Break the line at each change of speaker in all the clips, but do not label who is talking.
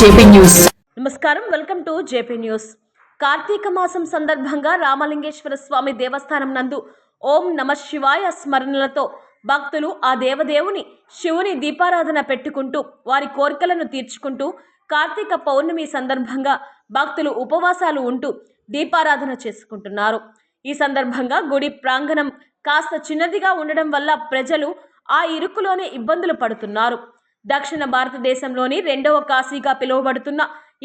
JP news.
నమస్కారం. Welcome to JP news. Karthika మాసం సందర్భంగా రామలింగేశ్వర స్వామి దేవస్థానం నందు ఓం నమ శివాయ స్మరణలతో భక్తులు ఆ దేవదేవుని శివుని దీపారాధన పెట్టుకుంటూ వారి కోరికలను తీర్చుకుంటూ కార్తీక పౌర్ణమి సందర్భంగా భక్తులు ఉపవాసాలు ఉంటూ దీపారాధన చేసుకుంటున్నారు. ఈ సందర్భంగా గుడి ప్రాంగణం కాస్త చిన్నదిగా ఉండడం వల్ల ప్రజలు ఆ ఇరుకులోనే ఇబ్బందులు పడుతున్నారు. దక్షిణ భారతదేశంలోని రెండవ కాశీగా పిలువబడుతున్న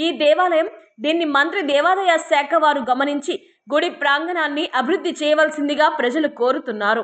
ఈ దేవాలయం దీన్ని మంత్రి దేవాదాయ శాఖ వారు గమనించి గుడి ప్రాంగణాన్ని అభివృద్ధి చేయవలసిందిగా ప్రజలు కోరుతున్నారు.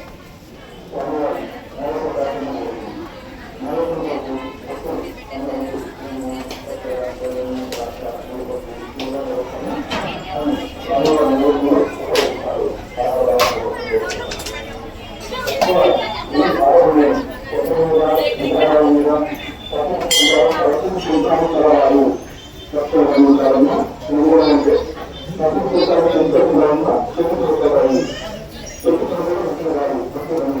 గురు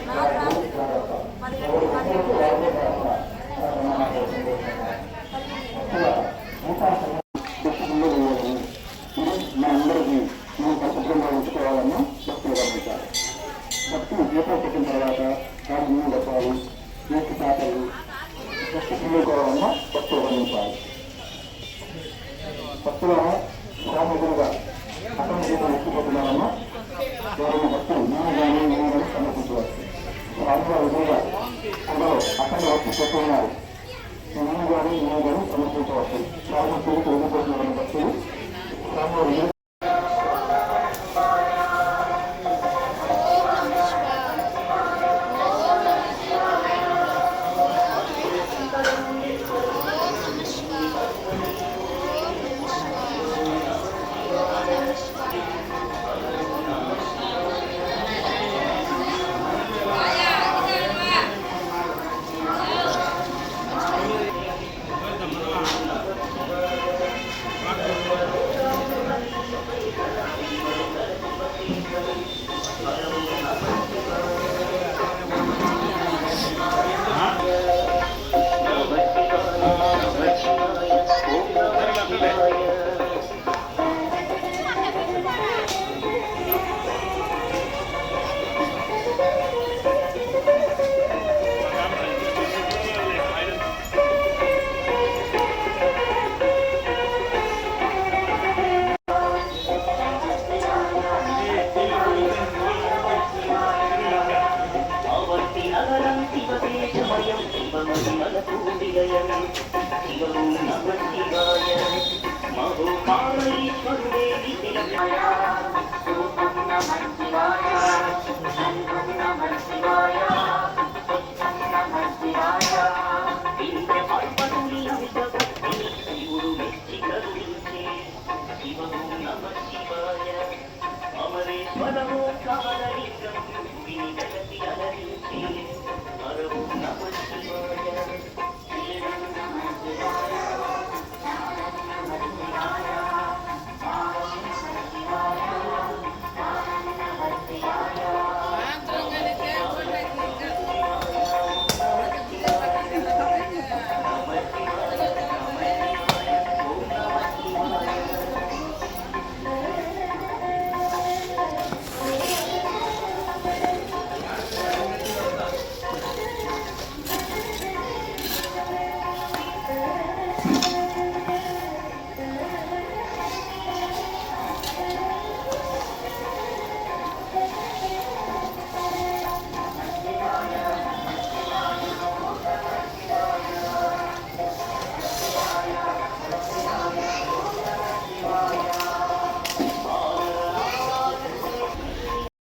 ఉంచుకోవాలని భక్తులు గమనించాలి భక్తులు దీపం పెట్టిన తర్వాత వారి నీళ్ళు పెట్టాలి నీటి పాటలు భక్తి పిల్లుకోవాలన్న భక్తులు గమనించాలి భక్తులను సామగ్రిగా అక్కడ దీపం ఎత్తిపోతున్నారన్న వారిని భక్తులు నేను కానీ నేను కానీ సమర్పించవచ్చు స్వామివారి విధంగా అందరూ అతన్ని వచ్చి చెప్తున్నారు నేను కానీ నేను కానీ సమర్పించవచ్చు వారిని తిరిగి
పూజయనం శివం నమ శివాయ మహోమారీశ్వరుడే శివాయ రూపం నమ శివాయ శంఖం నమ శివాయ పుష్పం నమ శివాయ ఇంద్ర పర్వతుని అమితభక్తిని శివుడు మెచ్చి కరుణించే శివం నమ శివాయ అమరేశ్వరమో కాదలింగం విని జగతి అలరించి అరవు నమ